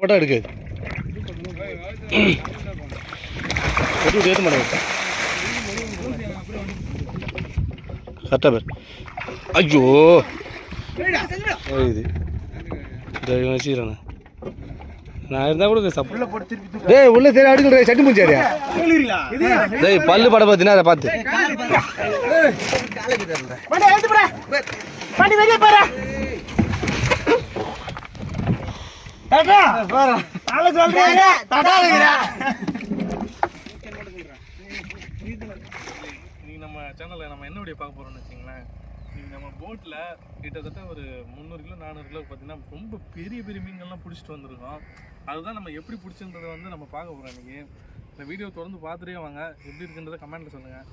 Photo எடுக்காது எட்டு ஏற்ற மாட்டேன் கரெக்டாக பேர் ஐயோ இது இந்த நான் இருந்தால் கூட டேய் உள்ள சரி சட்டி முடிச்சாரியா டேய் பல்லு படம் பார்த்தீங்கன்னா அதை பார்த்து இன்னைக்கு நம்ம சேனலில் நம்ம என்ன வீடியோ பார்க்க போகிறோம்னு வச்சிங்களேன் இன்னைக்கு நம்ம போட்டில் கிட்டத்தட்ட ஒரு முந்நூறு கிலோ நானூறு கிலோ பார்த்தீங்கன்னா ரொம்ப பெரிய பெரிய மீன்கள்லாம் பிடிச்சிட்டு வந்திருக்கோம். அதுதான் நம்ம எப்படி பிடிச்சிருந்ததை வந்து நம்ம பார்க்க போகிறோம் இன்னைக்கு. இந்த வீடியோ தொடர்ந்து பார்த்துட்டே வாங்க. எப்படி இருக்குன்றதை கமெண்ட்டில் சொல்லுங்கள்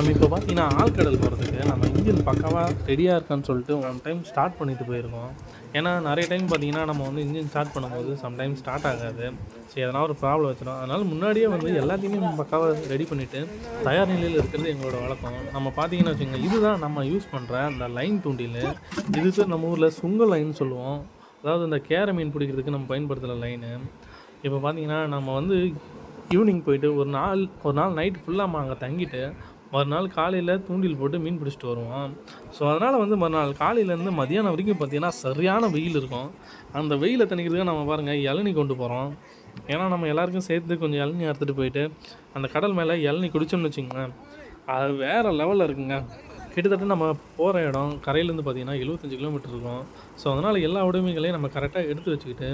நம்ம இப்போ பார்த்தீங்கன்னா ஆழ்கடல் போகிறதுக்கு நம்ம இன்ஜின் பக்காவாக ரெடியாக இருக்கான்னு சொல்லிட்டு ஒன் டைம் ஸ்டார்ட் பண்ணிட்டு போயிருக்கோம். ஏன்னா நிறைய டைம் பார்த்தீங்கன்னா நம்ம வந்து இன்ஜின் ஸ்டார்ட் பண்ணும்போது சம்டைம் ஸ்டார்ட் ஆகாது. சரி எதனா ஒரு ப்ராப்ளம் வச்சிடும் அதனால் முன்னாடியே வந்து எல்லாத்தையுமே நம்ம பக்காவாக ரெடி பண்ணிவிட்டு தயார் நிலையில் இருக்கிறது எங்களோட வழக்கம். நம்ம பார்த்தீங்கன்னா வச்சுக்கோங்க இதுதான் நம்ம யூஸ் பண்ணுற அந்த லைன் தூண்டில். இதுக்கு நம்ம ஊரில் சுங்க லைன் சொல்லுவோம். அதாவது இந்த கேர மீன் பிடிக்கிறதுக்கு நம்ம பயன்படுத்துகிற லைனு இப்போ பார்த்தீங்கன்னா நம்ம வந்து ஈவினிங் போயிட்டு ஒரு நாள் ஒரு நாள் நைட் ஃபுல்லாக நம்ம அங்கே தங்கிட்டு மறுநாள் காலையில் தூண்டில் போட்டு மீன் பிடிச்சிட்டு வருவான். ஸோ அதனால் வந்து மறுநாள் காலையிலேருந்து மதியானம் வரைக்கும் பார்த்தீங்கன்னா சரியான வெயில் இருக்கும். அந்த வெயிலை தணிக்கிறதுக்கு நம்ம பாருங்கள் இளநி கொண்டு போகிறோம் ஏன்னா நம்ம எல்லாருக்கும் சேர்த்து கொஞ்சம் இளநி அறுத்துட்டு போயிட்டு அந்த கடல் மேலே இளநி குடிச்சோம்னு வச்சுங்களேன் அது வேறு லெவலில் இருக்குங்க. கிட்டத்தட்ட நம்ம போகிற இடம் கரையிலேருந்து பார்த்தீங்கன்னா எழுபத்தஞ்சு கிலோமீட்டர் இருக்கும். ஸோ அதனால் எல்லா உடைமைகளையும் நம்ம கரெக்டாக எடுத்து வச்சுக்கிட்டு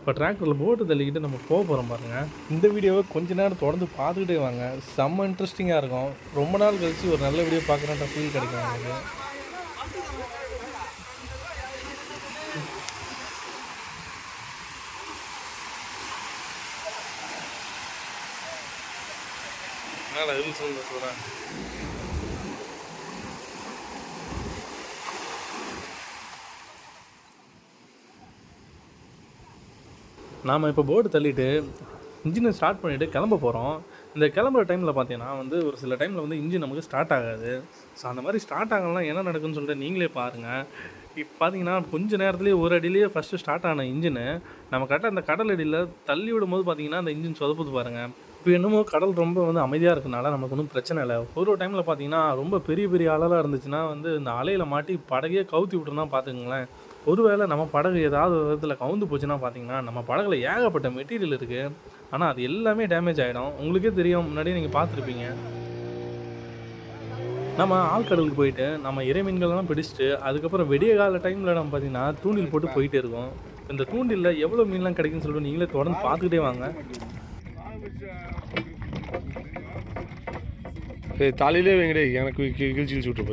இப்போ டிராக்டரில் போட்டு தள்ளிக்கிட்டு நம்ம போக போகிறோம் பாருங்கள் இந்த வீடியோவை கொஞ்ச நேரம் தொடர்ந்து பார்த்துக்கிட்டே வாங்க. செம்ம இன்ட்ரெஸ்டிங்காக இருக்கும். ரொம்ப நாள் கழிச்சு ஒரு நல்ல வீடியோ பார்க்குறேன்ற ஃபீல் கிடைக்கும் எனக்கு. ரீல்ஸ் வந்து சொல்கிறேன் நாம் இப்போ போர்டு தள்ளிட்டு இன்ஜினை ஸ்டார்ட் பண்ணிவிட்டு கிளம்ப போகிறோம் இந்த கிளம்புற டைமில் பார்த்தீங்கன்னா வந்து ஒரு சில டைமில் வந்து இன்ஜின் நமக்கு ஸ்டார்ட் ஆகாது. ஸோ அந்த மாதிரி ஸ்டார்ட் ஆகலாம் என்ன நடக்குன்னு சொல்லிட்டு நீங்களே பாருங்கள் இப்போ பார்த்தீங்கன்னா கொஞ்ச நேரத்துலேயே ஒரு அடியிலேயே ஃபஸ்ட்டு ஸ்டார்ட் ஆன இன்ஜினு நம்ம கரெக்டாக அந்த கடல் அடியில் தள்ளி விடும் போது பார்த்தீங்கன்னா அந்த இன்ஜின் சொதப்புது பாருங்கள் இப்போ என்னமோ கடல் ரொம்ப வந்து அமைதியாக இருக்கனால நமக்கு ஒன்றும் பிரச்சனை இல்லை. ஒரு ஒரு டைமில் பார்த்தீங்கன்னா ரொம்ப பெரிய பெரிய அலலாக இருந்துச்சுன்னா வந்து இந்த அலையில் மாட்டி படகையே கவுத்தி விட்டுருந்தான் பார்த்துக்கங்களேன் ஒருவேளை நம்ம படகு ஏதாவது விதத்தில் கவுந்து போச்சுன்னா பார்த்தீங்கன்னா நம்ம படகுல ஏகப்பட்ட மெட்டீரியல் இருக்குது ஆனால் அது எல்லாமே டேமேஜ் ஆகிடும் உங்களுக்கே தெரியும். முன்னாடியே நீங்கள் பார்த்துருப்பீங்க நம்ம ஆழ்கடலுக்கு போயிட்டு நம்ம இறைமீன்கள்லாம் பிடிச்சிட்டு அதுக்கப்புறம் விடிய கால டைமில் நம்ம பார்த்தீங்கன்னா தூண்டில் போட்டு போயிட்டே இருக்கோம். இந்த தூண்டிலில் எவ்வளோ மீன்லாம் கிடைக்குன்னு சொல்லிட்டு நீங்களே தொடர்ந்து பார்த்துக்கிட்டே வாங்க. சரி தலையிலே வெங்கடே. எனக்கு கிழிச்சு கிழிச்சு விட்டு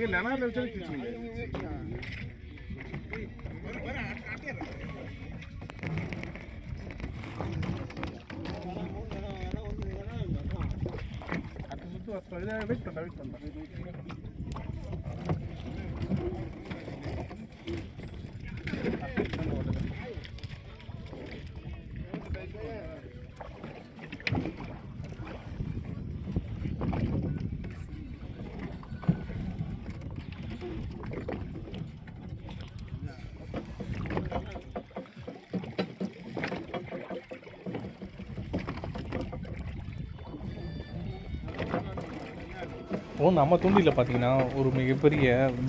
ಹಿಂಗೆ ನೆನಾರ್ಲಿ ವಿಚಾರ ಕಿಚ್ ನಿಂಗೆ ಹತ್ತು ಸುತ್ತು ಹತ್ತು ಐದು ಬಿಟ್ಟು ಬಿಟ್ಟು இப்போ நம்ம தூண்டியில் பார்த்தீங்கன்னா ஒரு மிகப்பெரிய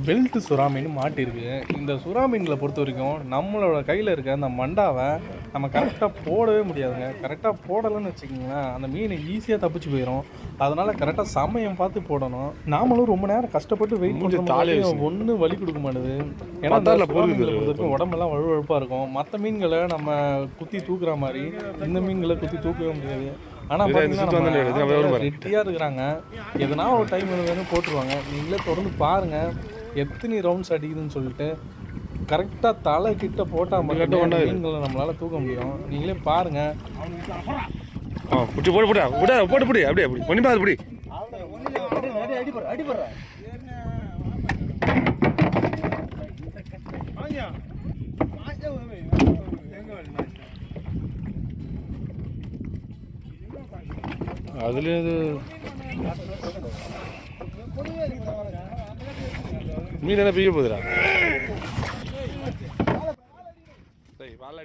பெல்ட் சுறா மீன் மாட்டிருக்கு. இந்த சுறா மீன்களை பொறுத்த வரைக்கும் நம்மளோட கையில் இருக்க அந்த மண்டாவை நம்ம கரெக்டாக போடவே முடியாதுங்க. கரெக்டாக போடலைன்னு வச்சுக்கோங்களேன் அந்த மீன் ஈஸியாக தப்பிச்சு போயிடும் அதனால் கரெக்டாக சமயம் பார்த்து போடணும். நாமளும் ரொம்ப நேரம் கஷ்டப்பட்டு வெயிட் மூஞ்சி தாலி பண்ணி ஒன்றும் வலி கொடுக்க மாட்டுது. ஏன்னா அந்த பத்தாரில் சுறா போகுது மீன்களை இது. பொறுத்த வரைக்கும் உடம்பெல்லாம் வழுவழுப்பாக இருக்கும். மற்ற மீன்களை நம்ம குத்தி தூக்குற மாதிரி இந்த மீன்களை குத்தி தூக்கவே முடியாது. ஆனால். ரெட்டியாக இருக்கிறாங்க. எதனா ஒரு டைம் வேணும் போட்டுருவாங்க. நீங்களே தொடர்ந்து பாருங்கள் எத்தனை ரவுண்ட்ஸ் அடிக்குதுன்னு சொல்லிட்டு கரெக்டாக தலை கிட்ட போட்டால் மட்டும். மீன்களை நம்மளால் தூக்க முடியும். நீங்களே பாருங்கள் ஆ புடி போடு போடா. விட போட்டு பிடி. அப்படியே அப்படி பண்ணி பாரு பிடி. அதுல இது மீன் என்ன பிடிக்க போகுதுடா?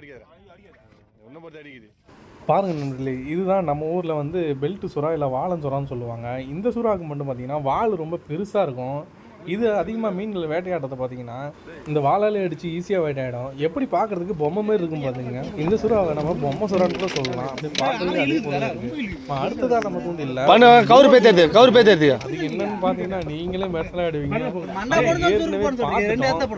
டேய் ஒன்றை பொறுத்து அடிக்குது. பாருங்க நண்பர்களே இதுதான் நம்ம ஊரில் வந்து பெல்ட் சுறா இல்லை வாழன் சுறான்னு சொல்லுவாங்க. இந்த சுறாவுக்கு மட்டும் பார்த்தீங்கன்னா வால் ரொம்ப பெருசாக இருக்கும். இது அதிகமாக மீன்கள் வேட்டையாட்டத்தை பார்த்தீங்கன்னா இந்த வாழாலே அடித்து ஈஸியாக வேட்டையாடும். எப்படி பார்க்கறதுக்கு பொம்மை மாதிரி இருக்கும் பார்த்துங்க இந்த சுறாவை நம்ம பொம்மை சுறான்னு கூட சொல்லலாம். அப்படி பார்க்கறதுக்கு அதே போல இருக்கு அடுத்ததாக நம்ம தூண்டி இல்லை. பண்ண கவுரு பேத்தேது கவுரு பேத்தேது அது என்னன்னு பார்த்தீங்கன்னா நீங்களே மெட்டலாக ஆடுவீங்க.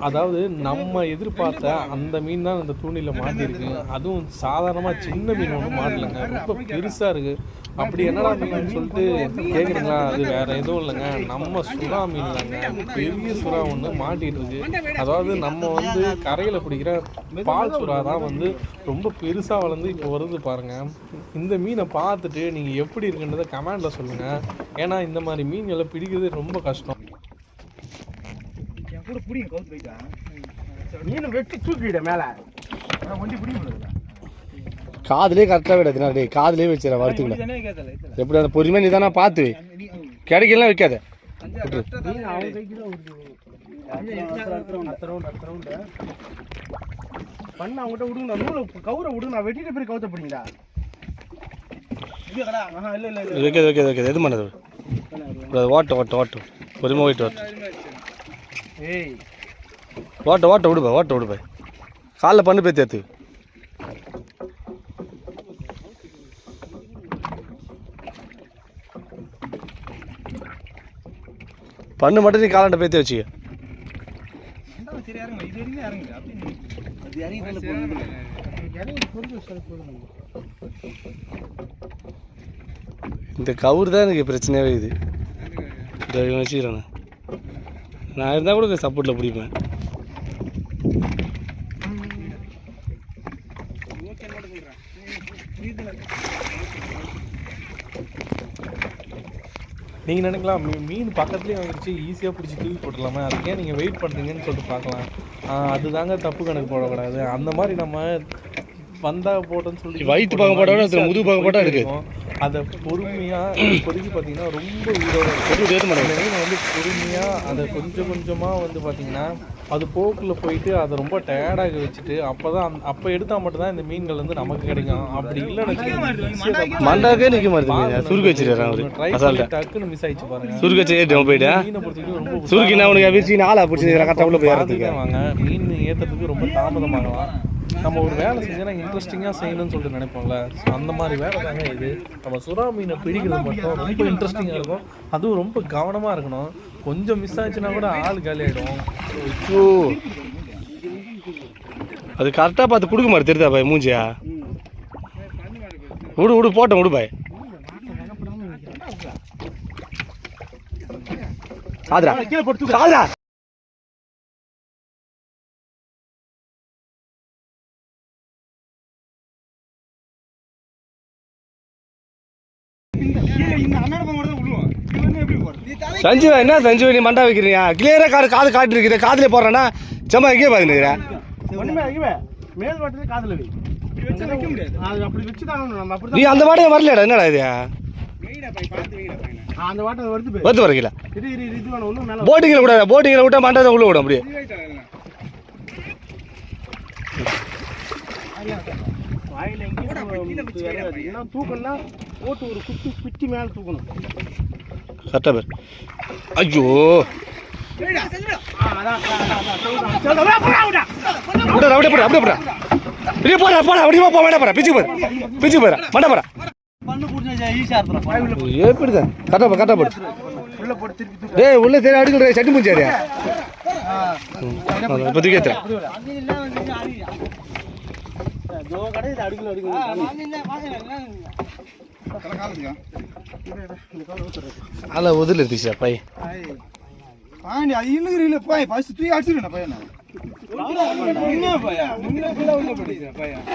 அதாவது நம்ம எதிர்பார்த்த அந்த மீன் தான் இந்த தூண்டில மாட்டிருக்கு. அதுவும் சாதாரணமாக சின்ன மீன் ஒன்றும் மாட்டலைங்க. ரொம்ப பெருசாக இருக்கு. அப்படி என்னடா மீன் சொல்லிட்டு கேட்குறீங்களா அது வேற எதுவும் இல்லைங்க. நம்ம சுறா மீன் தாங்க பெரிய சுறா ஒன்று மாட்டிட்டு இருக்கு அதாவது நம்ம வந்து கரையில் பிடிக்கிற பால் சுறா தான் வந்து ரொம்ப பெருசாக வளர்ந்து இப்போ வருது பாருங்க. இந்த மீனை பார்த்துட்டு நீங்கள் எப்படி இருக்குன்றதை கமெண்டில் சொல்லுங்கள் ஏன்னா இந்த மாதிரி மீன்களை பிடிக்கிறது ரொம்ப கஷ்டம். கூட பிடிங்க கவுத்து போயிட்டா. மீன் வெட்டி தூக்கிட மேல. ஒண்டி பிடிக்க முடியாது காதுலயே கரெக்டாக விடாதுண்ணா டேய் காதுலயே வச்சிடற வறுத்துக்கணும் இதனே கேட்கல இதுல எப்படி அந்த பொறுமையாக நீ தானே பார்த்து. கிடைக்கலாம் வைக்காத பண்ண அவங்ககிட்ட விடுங்க நூலை கவுரை விடுங்க நான் வெட்டிட்டு போய் கவுத்த வைக்காது வைக்காது வைக்காது. எது பண்ணது அது ஓட்ட ஓட்ட ஓட்டும் பொறுமை ஓட்டு ஓட்டு ஏய். ஓட்ட ஓட்ட விடுப்பா ஓட்ட விடுப்பா காலைல பண்ணு போய் தேத்து பண்ணு மட்டும் நீ காலாண்ட பேத்தி வச்சுக்க. இந்த கவுர் தான் எனக்கு பிரச்சனையாகவே இது. இந்த வச்சுக்கிறேன் நான். இருந்தால் கூட சப்போர்ட்டில் பிடிப்பேன். நீங்கள் நினைக்கலாம் மீ- மீன் பக்கத்துலேயே வந்துருச்சு ஈஸியாக பிடிச்சி தூக்கி போட்டுடலாமே. அதுக்கே நீங்கள் வெயிட் பண்ணுறீங்கன்னு சொல்லிட்டு பார்க்கலாம். அதுதாங்க தப்பு கணக்கு போடக்கூடாது. அந்த மாதிரி நம்ம வந்தா போட்டோன்னு சொல்லி வயித்து பக்கம் போட்டா விட அதுல முதுகு பக்கம் போட்டா இருக்கு. அதை பொறுமையாக இப்போதைக்கு பார்த்தீங்கன்னா ரொம்ப மீனை வந்து பொறுமையாக அதை கொஞ்சம் கொஞ்சமாக வந்து பார்த்தீங்கன்னா அது போக்கில் போயிட்டு அதை ரொம்ப டயர்டாக வச்சுட்டு அப்போ தான் அப்போ எடுத்தால் மட்டும்தான் இந்த மீன்கள் வந்து நமக்கு கிடைக்கும். அப்படி இல்லைன்னு மண்டாக்கே நிற்க மாட்டேங்குது சுருக்கு அசால்ட்டா. டக்குன்னு மிஸ் ஆயிடுச்சு பாருங்க. சுருக்கு வச்சு ஏற்றி போயிட்டேன் மீனை பொறுத்தவரைக்கும் ரொம்ப சுருக்கி நான் உனக்கு அவிச்சு ஆளா பிடிச்சி கரெக்டாக உள்ள போய் வாங்க மீன் ஏற்றுறதுக்கு ரொம்ப தாமதமாகலாம். நம்ம ஒரு வேலை செஞ்சா இன்ட்ரெஸ்டிங்காக செய்யணும்னு சொல்லிட்டு நினைப்போம்ல. So, அந்த மாதிரி வேலை தாங்க இது. நம்ம சுறா மீனை பிடிக்கிறது மட்டும் ரொம்ப இன்ட்ரெஸ்டிங்காக இருக்கும். அதுவும் ரொம்ப கவனமாக இருக்கணும். கொஞ்சம் மிஸ் ஆச்சுன்னா கூட ஆள் காலி ஆகிடும் அது கரெக்டாக பார்த்து கொடுக்க மாதிரி தெரியுதா பாய் மூஞ்சியா? விடு விடு போட்டோம் விடு பாய். சாதுரா. கீழே சஞ்சீவா என்ன சஞ்சீவா நீ மண்டா வைக்கிறீங்க? கிளியராக காது காது காட்டு இருக்குது காதுல போடுறேன்னா சும்மா எங்கேயே பார்த்துக்கிறேன் ஒண்ணுமே வைக்கவே மேல் வட்டத்துல காதுல வை. வைக்க முடியாது. அது அப்படி வச்சு தான் நம்ம அப்படி நீ அந்த வாடகை வரலடா என்னடா இது? வருது. வரக்கில போட்டிங்கில் விட போட்டிங்கில் விட்டா மண்டை உள்ள விடும் அப்படியே. வாயில எங்கேயும் தூக்கணும்னா போட்டு ஒரு குத்தி குத்தி மேலே தூக்கணும். கரெக்டாக பேர். ஐயோ. அப்படியே போடா அப்படியே போடா அப்படியே போடா. போடா அப்படியே போ வேண்டாம் போடா. பிச்சு போடு. பிச்சு போடு. டேய் உள்ள சரி சட்டி இப்போ தூக்கி ஜோ கடை இது அடிக்கல அதில் உதில் இருந்துச்சு பை ஆண்டி அது இன்னும் இல்லை போய். ஃபர்ஸ்ட் தூக்கி அடிச்சிருக்கேன் பையன் என்ன? பையன் முன்ன கூட உள்ள படிக்கிறேன் பையன்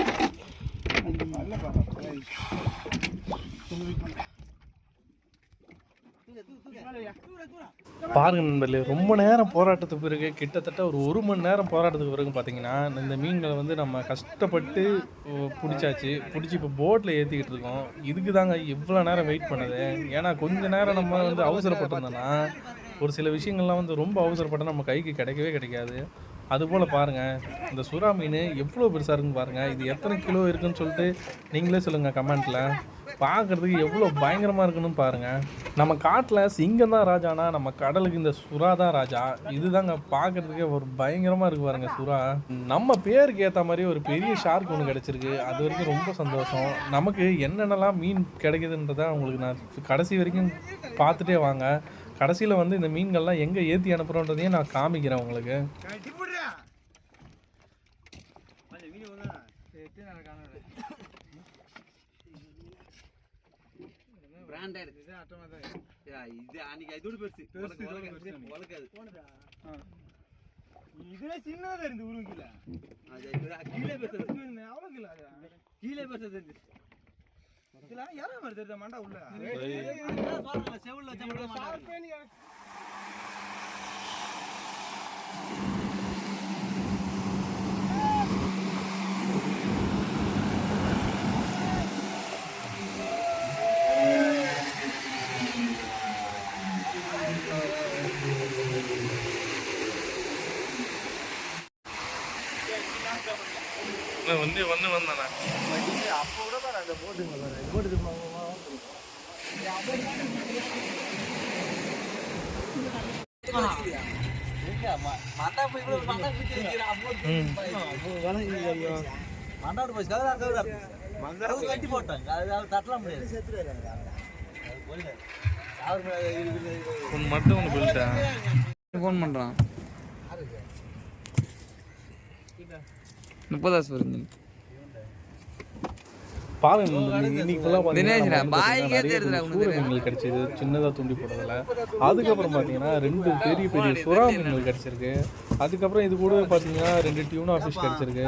பாருங்க நண்பர்களே ரொம்ப நேரம் போராட்டத்துக்கு பிறகு கிட்டத்தட்ட ஒரு ஒரு மணி நேரம் போராட்டத்துக்கு பிறகு பார்த்தீங்கன்னா இந்த மீன்களை வந்து நம்ம கஷ்டப்பட்டு பிடிச்சாச்சு. பிடிச்சி இப்போ போட்டில் ஏற்றிக்கிட்டு இருக்கோம். இதுக்கு தாங்க இவ்வளோ நேரம் வெயிட் பண்ணது. ஏன்னா கொஞ்ச நேரம் நம்ம வந்து அவசரப்பட்டிருந்தோம்னா ஒரு சில விஷயங்கள்லாம் வந்து ரொம்ப அவசரப்பட்டால் நம்ம கைக்கு கிடைக்கவே கிடைக்காது. அதுபோல் பாருங்கள் இந்த சுறா மீன் எவ்வளோ பெருசாக இருக்குன்னு பாருங்கள் இது எத்தனை கிலோ இருக்குன்னு சொல்லிட்டு நீங்களே சொல்லுங்கள் கமெண்ட்டில் பார்க்குறதுக்கு எவ்வளோ பயங்கரமாக இருக்குன்னு பாருங்கள் நம்ம காட்டில் சிங்கம் தான் ராஜானா நம்ம கடலுக்கு இந்த சுறா தான் ராஜா. இதுதாங்க பார்க்குறதுக்கே ஒரு பயங்கரமாக இருக்குது பாருங்க சுறா. நம்ம பேருக்கு ஏற்ற மாதிரி ஒரு பெரிய ஷார்க் ஒன்று கிடச்சிருக்கு. அது வரைக்கும் ரொம்ப சந்தோஷம். நமக்கு என்னென்னலாம் மீன் கிடைக்குதுன்றதை உங்களுக்கு நான் கடைசி வரைக்கும் பார்த்துட்டே வாங்க. கடைசியில் வந்து இந்த மீன்கள்லாம் எங்கே ஏற்றி அனுப்புகிறோன்றதையும் நான் காமிக்கிறேன் உங்களுக்கு. இது அன்னைக்கு இதுல சின்னதா இருந்து உருங்கில கீழே பேசுறது அது கீழே பேசுறது. இதுல யாரா மாதிரி தெரியுதா? மண்டா உள்ள. செவில்ல வச்சா ஷார்ப்பே நீ வந்து வந்து வந்தானே அப்போ கூட பாரு அந்த போட்டுங்க பாரு போட்டு மண்டாடு போய் கதறா கதறா மண்டாடு கட்டி போட்டாங்க அது தட்டலாம் முடியாது ஒன்று மட்டும் ஒன்று போயிட்டேன் ஃபோன் பண்ணுறான் முப்பதாசு வருது. பாருங்க இன்னைக்கு பாய்க்கே உனக்கு. மீன்கள் கிடைச்சிது சின்னதாக தூண்டி போடுறதுல அதுக்கப்புறம் பார்த்தீங்கன்னா ரெண்டு பெரிய பெரிய சுறா மீன்கள் கிடைச்சிருக்கு. அதுக்கப்புறம் இது கூட பார்த்தீங்கன்னா ரெண்டு டியூனா ஃபிஷ் கிடைச்சிருக்கு.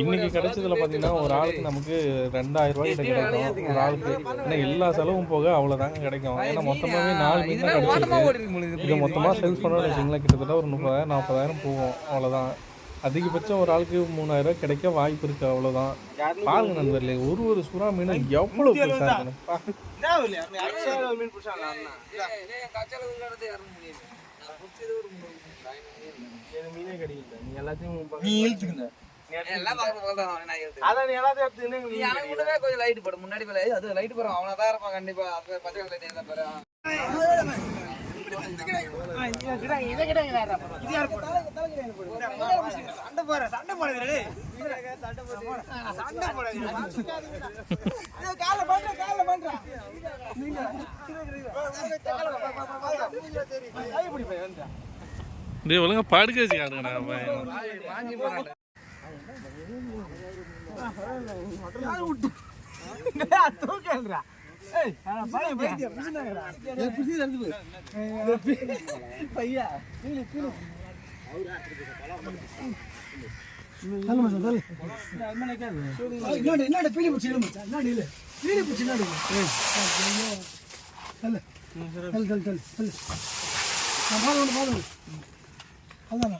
இன்னைக்கு கிடைச்சதுல பார்த்தீங்கன்னா ஒரு ஆளுக்கு நமக்கு ரெண்டாயிரம் ரூபாய் கிட்ட கிடைக்கும். ஒரு ஆளுக்கு ஏன்னா எல்லா செலவும் போக அவ்வளோதாங்க கிடைக்கும். ஏன்னா மொத்தமாகவே நாலு மீன் தான் கிடைச்சிருக்கு. உங்களுக்கு இதை மொத்தமாக சேல்ஸ் பண்ணோம்னு வச்சுங்களேன் கிட்டத்தட்ட ஒரு முப்பதாயிரம் நாற்பதாயிரம் போகும் அவ்வளோதான் அதிகபட்சம் ஒரு ஆளுக்கு மூணாயிரம் கிடைக்க வாய்ப்பு இருக்கு அவ்வளோதான் பாருங்க நண்பர்களே ஒரு ஒரு சுறா மீனும் எவ்வளோ எல்லாத்தையும் கொஞ்சம் லைட் போடு. முன்னாடி அது லைட் போடுறோம். அவனை தான் இருப்பான் கண்டிப்பா. பச்சை லைட் இருந்தா பாரு சண்டை போற ஒழுங்கா படுக்க தூக்கல்றா ஏய் பையன் பையன் பையா கீழே கீழே பீலி பிடிச்சி மச்சான் என்னோட இல்ல பீலி பிடிச்சி என்னோட அல்ல தல் தல் தல் நான் பால் ஒன்று பால் அதான்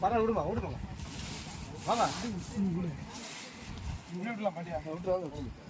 பரவாயில்ல விடுமா விடுமா வாங்க விடலாம் மாட்டியா